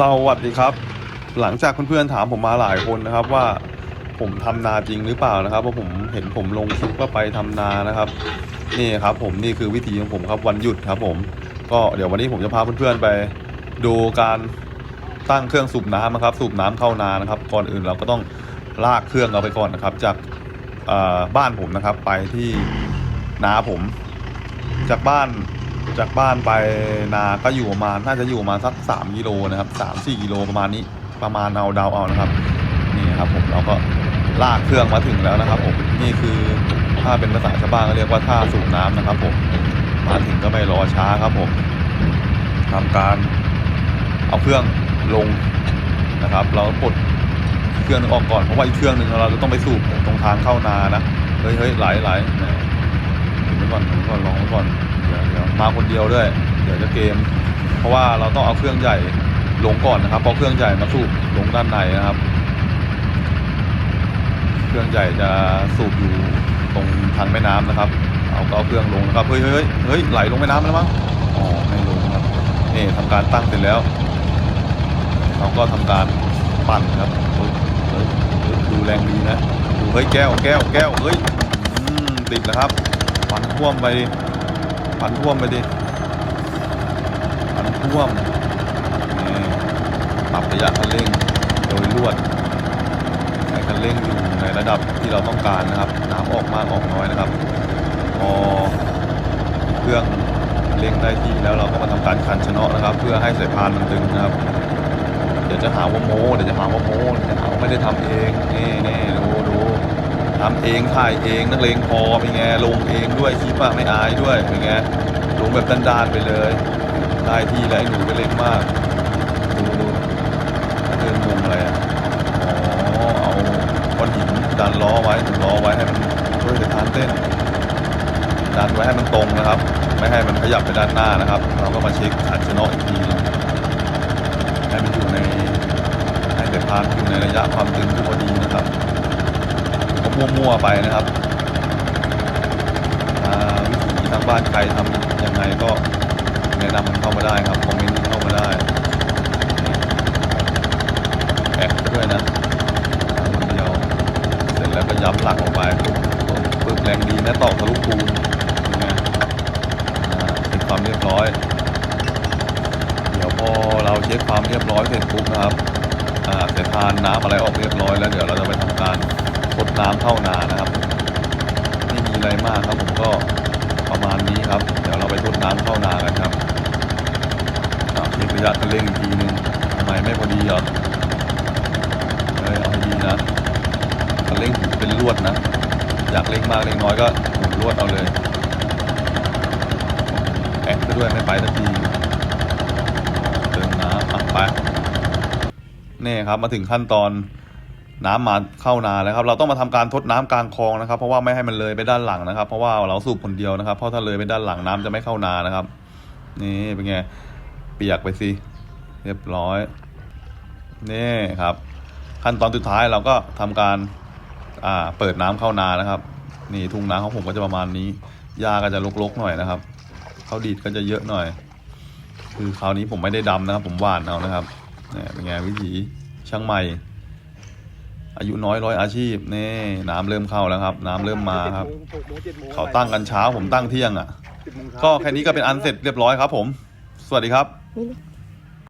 สวัสดีครับ หลังจากเพื่อนๆถามผมมาหลายคนนะครับว่าผมทำนาจริงหรือเปล่านะครับเพราะผมเห็นผมลงคลิปว่าไปทำนานะครับ นี่ครับผมนี่คือวิธีของผมครับวันหยุดครับ ผม ก็เดี๋ยววันนี้ผมจะพาเพื่อนๆไปดูการตั้งเครื่องสูบน้ำนะครับ สูบน้ำเข้านานะครับ ก่อนอื่นเราก็ต้องลากเครื่องเอาไปก่อนนะครับ จากบ้านผมนะครับ ไปที่นาผม จากบ้าน จากบ้านไปนาก็อยู่ประมาณน่าจะอยู่ประมาณสักสามกิโลนะครับสามสี่กิโลประมาณนี้ประมาณเอาเดาเอานะครับ นี่ครับผมเราก็ลากเครื่องมาถึงแล้วนะครับ ผมนี่คือถ้าเป็นภาษาชาวบ้านก็เรียกว่าท่าสูบน้ำนะครับ ผมมาถึงก็ไม่รอช้าครับผมทำการเอาเครื่องลงนะครับ เราก็ปลดเครื่องนึงออกก่อนเพราะว่าอีกเครื่องหนึ่งเราจะต้องไปสูบตรงทางเข้านานะเฮ้ยเฮ้ยไหลไหลแหมถึงไว้ก่อนถึงไว้ก่อนลองไว้ก่อน เดี๋ยวมาคนเดียวด้วย เดี๋ยวจะเกม เพราะว่าเราต้องเอาเครื่องใหญ่ลงก่อนนะครับเพราะเครื่องใหญ่มาสูบลงด้านในนะครับ เครื่องใหญ่จะสูบอยู่ตรงทางแม่น้ำนะครับ เอาก็เอาเครื่องลงนะครับเฮ้ยเฮ้ยเฮ้ยไหลลงแม่น้ำแล้วมั้งอ๋อไม่ลงครับนี่ทำการตั้งเสร็จแล้วเราก็ทำการปั่นครับเฮ้ยเฮ้ยเฮ้ยดูแรงดีนะดูเฮ้ยแก้วแก้วแก้วเฮ้ยติดแล้วครับปั่นท่วมไป พันท่วมไปดิปันท่วมปรับระยะคันเร่งโดยลวดให้คันเร่งอยู่ในระดับที่เราต้องการนะครับ น้ำออกมากออกน้อยนะครับพอเครื่องเร่งได้ที่แล้วเราก็มาทำการคันชนะนะครับ เพื่อให้สายพานมันตึงนะครับ เดี๋ยวจะหาว่าโม้เดี๋ยวจะหาว่าโม้เดี๋ยวจะหาว่าไม่ได้ทำเองนี่นี่ดู ทำเองถ่ายเองนักเลงพอเป็นไงลงเองด้วยคลิปอะไม่อายด้วยเป็นไงลงแบบดานๆไปเลยได้ที่แล้วไอ้หนูก็เล็กมากดูดูเดินงงอะไรอะอ๋อเอาก้อนหินดันล้อไว้ล้อไว้ให้มันช่วยสายพานเต้นดันไว้ให้มันตรงนะครับ ไม่ให้มันขยับไปด้านหน้านะครับ เราก็มาเช็คขันชะเนาะอีกทีให้มันอยู่ในให้สายพานอยู่ในระยะความตึงที่พอดีนะครับ มั่วๆไปนะครับวิธีทางบ้านใครทำยังไงก็แนะนำมันเข้ามาได้ครับคอมเมนต์เข้ามาได้แอบด้วยนะเดียวเสร็จแล้วก็ย้ำหลักออกไปปึ๊บปึ๊บแรงดีนะตอกทะลุปูนเป็นไงอ่าเป็นความเรียบร้อย เดี๋ยวพอเราเช็คความเรียบร้อยเสร็จปุ๊บนะครับอ่าสายพานน้ำอะไรออกเรียบร้อยแล้วเดี๋ยวเราจะไปทำการ ทดน้ำเข้านานะครับไม่มีอะไรมากครับผมก็ประมาณนี้ครับ เดี๋ยวเราไปทดน้ำเข้านากันครับอ่าเช็คระยะคันเร่งอีกทีนึงทำไมไม่พอดีเหรอเฮ้ยเอาให้ดีนะคันเร่งเป็นลวดนะอยากเร่งมากเร่งน้อยก็หมุนลวดเอาเลยแอกไปด้วยไม่ไปสักทีเติมน้ำอะไปนี่ครับมาถึงขั้นตอน น้ำมาเข้านาแล้วครับ เราต้องมาทำการทดน้ำกลางคลองนะครับ เพราะว่าไม่ให้มันเลยไปด้านหลังนะครับ เพราะว่าเราสูบคนเดียวนะครับ เพราะถ้าเลยไปด้านหลังน้ำจะไม่เข้านานะครับ นี่เป็นไงเปียกไปสิเรียบร้อยนี่ครับ ขั้นตอนสุดท้ายเราก็ทำการอ่าเปิดน้ำเข้านานะครับ นี่ทุ่งนาของผมก็จะประมาณนี้หญ้าก็จะรกๆหน่อยนะครับเขาวดีดก็จะเยอะหน่อย คือคราวนี้ผมไม่ได้ดำนะครับ ผมหว่านเอานะครับเนี่ยเป็นไงวิถีช่างใหม่ อายุน้อยร้อยอาชีพนี่น้ำเริ่มเข้าแล้วครับ น้ำเริ่มมาครับ เขาตั้งกันเช้าผมตั้งเที่ยงอะ ก็แค่นี้ก็เป็นอันเสร็จเรียบร้อยครับ ผม สวัสดีครับนี่